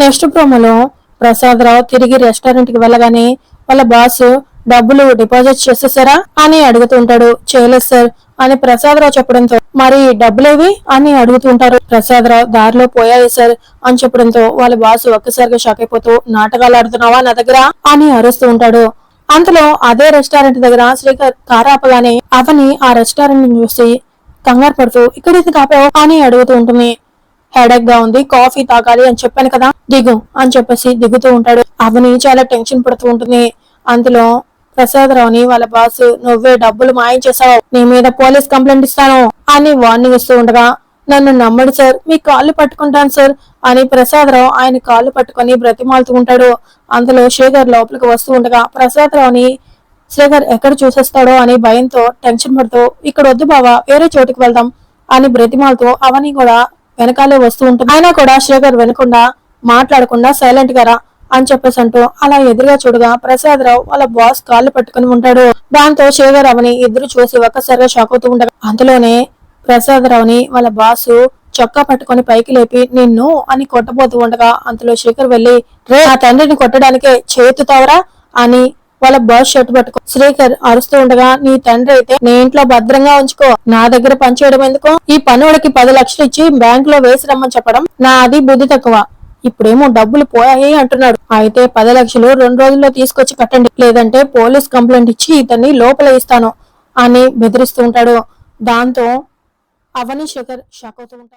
Next ప్రోమోలో ప్రసాదరావు తిరిగి రెస్టారెంట్కి వెళ్ళగానే వాళ్ళ బాస్ డబ్బులు డిపాజిట్ చేసేసారా అని అడుగుతూ ఉంటాడు. చేయలేదు సార్ అని ప్రసాదరావు చెప్పడంతో మరి డబ్బులేవి? అని అడుగుతూ ఉంటారు. ప్రసాదరావు దారిలో పోయాయి సార్ అని చెప్పడంతో వాళ్ళ బాస్ ఒక్కసారిగా షాక్ అయిపోతూ నాటకాలు ఆడుతున్నావా నా దగ్గర? అని అరుస్తూ ఉంటాడు. అంతలో అదే రెస్టారెంట్ దగ్గర శ్రీకర్ కారాపగానే అవని ఆ రెస్టారెంట్ని చూసి కంగారు పడుతూ ఇక్కడైతే కాపావు అని అడుగుతూ ఉంటుంది. హెడేక్గా ఉంది. కాఫీ తాగాలి అని చెప్పాను కదా. దిగు అని చెప్పేసి దిగుతూ ఉంటాడు. అవని చాలా టెన్షన్ పడుతూ ఉంటుంది. అందులో ప్రసాదరావుని వాళ్ళ బాస్ నువ్వే డబ్బులు మాయం చేసావు. నీ మీద పోలీస్ కంప్లైంట్ ఇస్తాను అని వార్నింగ్ ఇస్తూ ఉండగా నన్ను నమ్మడు సార్. మీ కాళ్ళు పట్టుకుంటాను సార్ అని ప్రసాదరావు ఆయన కాళ్ళు పట్టుకొని బ్రతిమాలుతూ ఉంటాడు. అందులో శేఖర్ లోపలికి వస్తూ ఉండగా ప్రసాదరావుని శేఖర్ ఎక్కడ చూసేస్తాడో అని భయంతో టెన్షన్ పడుతూ ఇక్కడ వద్దు బావా. వేరే చోటుకి వెళ్దాం అని బ్రతిమాలతో అవని కూడా వెనకాలే వస్తూ ఉంటుంది. అయినా కూడా శ్రీకర్ వినకుండా మాట్లాడకుండా సైలెంట్గా రా అని చెప్పేసి అంటూ అలా ఎదురుగా చూడగా ప్రసాద్ రావు వాళ్ళ బాస్ కాళ్ళు పట్టుకుని ఉంటాడు. దాంతో శేఖర్ అవని ఇద్దరు చూసి ఒక్కసారిగా షాక్ అవుతూ ఉండగా అంతలోనే ప్రసాదరావుని వాళ్ళ బాసు చొక్కా పట్టుకొని పైకి లేపి నిన్ను అని కొట్టబోతూ ఉండగా అంతలో శేఖర్ వెళ్ళి రే ఆ తండ్రిని కొట్టడానికే చేతుతావరా అని వాళ్ళ బాస్ షర్ట్ పట్టుకో. శ్రీకర్ అరుస్తూ ఉండగా నీ తండ్రి అయితే నీ ఇంట్లో భద్రంగా ఉంచుకో. నా దగ్గర పనిచేయడం ఎందుకు? ఈ పనుడికి పది లక్షలు ఇచ్చి బ్యాంక్లో వేసి రమ్మని చెప్పడం నా అది బుద్ధి తక్కువ. ఇప్పుడేమో డబ్బులు పోయాయి అంటున్నాడు. అయితే పది లక్షలు రెండు రోజుల్లో తీసుకొచ్చి కట్టండి. లేదంటే పోలీస్ కంప్లైంట్ ఇచ్చి ఇతన్ని లోపల ఇస్తాను అని బెదిరిస్తూ ఉంటాడు. దాంతో అవని శేఖర్ షాక్ అవుతూ ఉంటాడు.